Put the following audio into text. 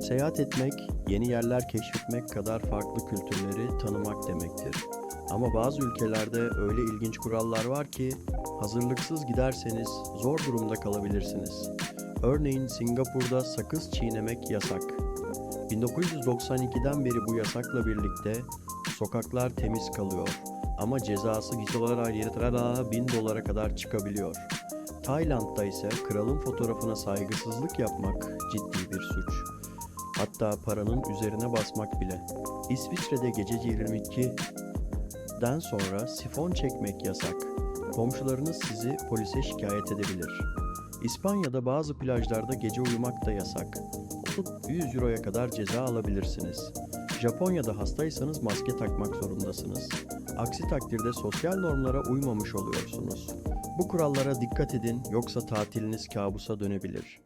Seyahat etmek, yeni yerler keşfetmek kadar farklı kültürleri tanımak demektir. Ama bazı ülkelerde öyle ilginç kurallar var ki hazırlıksız giderseniz zor durumda kalabilirsiniz. Örneğin Singapur'da sakız çiğnemek yasak. 1992'den beri bu yasakla birlikte sokaklar temiz kalıyor ama cezası dolara 1000 dolara kadar çıkabiliyor. Tayland'da ise kralın fotoğrafına saygısızlık yapmak ciddi bir suç. Hatta paranın üzerine basmak bile. İsviçre'de gece 22'den sonra sifon çekmek yasak. Komşularınız sizi polise şikayet edebilir. İspanya'da bazı plajlarda gece uyumak da yasak. 100 euroya kadar ceza alabilirsiniz. Japonya'da hastaysanız maske takmak zorundasınız. Aksi takdirde sosyal normlara uymamış oluyorsunuz. Bu kurallara dikkat edin yoksa tatiliniz kabusa dönebilir.